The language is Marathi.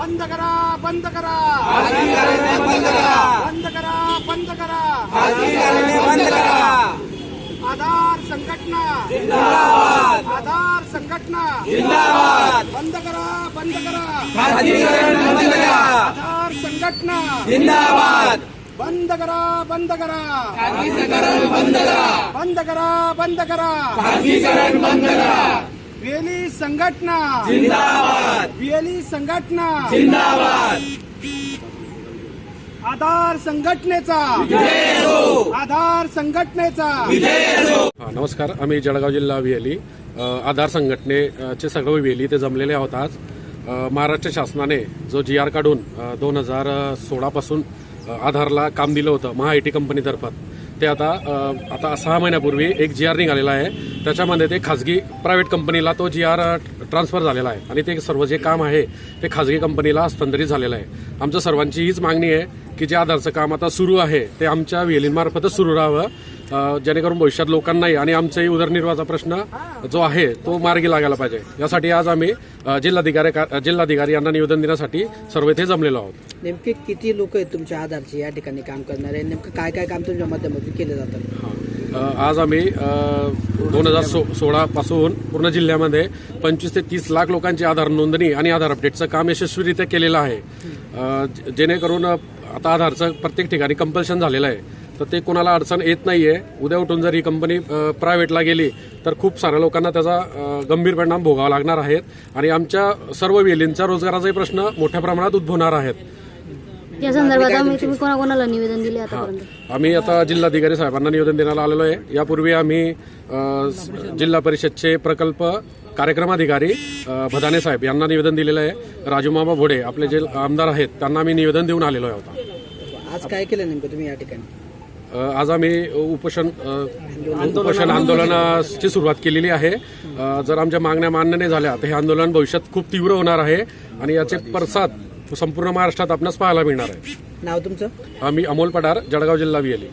बंद करा बंद करा बंद करा बंद करा बंद करा बंद करा आधार संघटना जिंदाबाद आधार संघटना जिंदाबाद बंद करा बंद करा बंद करा आधार संघटना जिंदाबाद बंद करा बंद करा बंद करा बंद करा बंद करा बंद करा वेली संघटना. जिंदाबाद. वेली संघटना. जिंदाबाद. आधार संघटनेचा. विजय असो आधार संघटनेचा. विजय असो नमस्कार. आम्ही जळगाव जिल्हा वेली आधार संघटनेचे सर्व वेली ते जमलेले आहोत आज. महाराष्ट्र शासनाने जो जी आर काढून दोन हजार सोळापासून आधारला काम दिलं होतं महा आय टी कंपनीतर्फत. ते आता आता सहा महिन्यापूर्वी एक जी आर निघालेला आहे. त्याच्यामध्ये ते खाजगी प्रायव्हेट कंपनीला तो जी आर ट्रान्सफर झालेला आहे. आणि ते सर्व जे काम आहे ते खाजगी कंपनीला हस्तांतरित झालेलं आहे. आमच्या सर्वांची हीच मागणी आहे की जे आधारचं काम आता सुरू आहे ते आमच्या वेलींमार्फतच सुरू राहावं. जेणेकरून भविष्यात लोकांनाही आणि आमचाही उदरनिर्वाहाचा प्रश्न जो आहे तो मार्गी लागायला पाहिजे. यासाठी आज आम्ही जिल्हाधिकारी जिल्हाधिकारी यांना निवेदन देण्यासाठी सर्व इथे जमलेलो आहोत. नेमके किती लोक आहेत तुमच्या आधारचे या ठिकाणी काम करणारे? नेमकं काय काय काम तुमच्या माध्यमातून केलं जातं? आज आम्ही दोन हजार सो सोळा पासून पूर्ण जिल्ह्यामध्ये पंचवीस ते तीस लाख लोकांची आधार नोंदणी आणि आधार अपडेटचं काम यशस्वीरित्या केलेलं आहे. जेणेकरून आता आधारचं प्रत्येक ठिकाणी कंपल्शन झालेलं आहे. तर ते कोणाला अडचण येत नाहीये. उद्या उठून जर ही कंपनी प्रायव्हेटला गेली तर खूप साऱ्या लोकांना त्याचा गंभीर परिणाम भोगावा लागणार आहेत. आणि आमच्या सर्व वेलींचा रोजगाराचाही प्रश्न मोठ्या प्रमाणात उद्भवणार आहेत. या संदर्भात आम्ही तुम्ही कोणाकोणाला निवेदन दिले आतापर्यंत? आम्ही आता जिल्हाधिकारी साहेबांना निवेदन देण्याला आलेलो आहे. यापूर्वी आम्ही जिल्हा परिषदचे प्रकल्प कार्यक्रमाधिकारी भदाने साहेब यांना निवेदन दिलेलं आहे. राजूमामा भोडे आपले जे आमदार आहेत त्यांना आम्ही निवेदन देऊन आलेलो आहे आता. आज काय केलं नेमकं तुम्ही या ठिकाणी? आज आम्ही उपोषण उपोषण आंदोलनाची सुरुवात केलेली आहे. जर आमच्या मागण्या मान्य नाही झाल्या तर हे आंदोलन भविष्यात खूप तीव्र होणार आहे आणि याचे पडसाद संपूर्ण महाराष्ट्रात आपणास पाहायला मिळणार आहे. नाव तुमचं? आम्ही अमोल पडार जळगाव जिल्हा वियली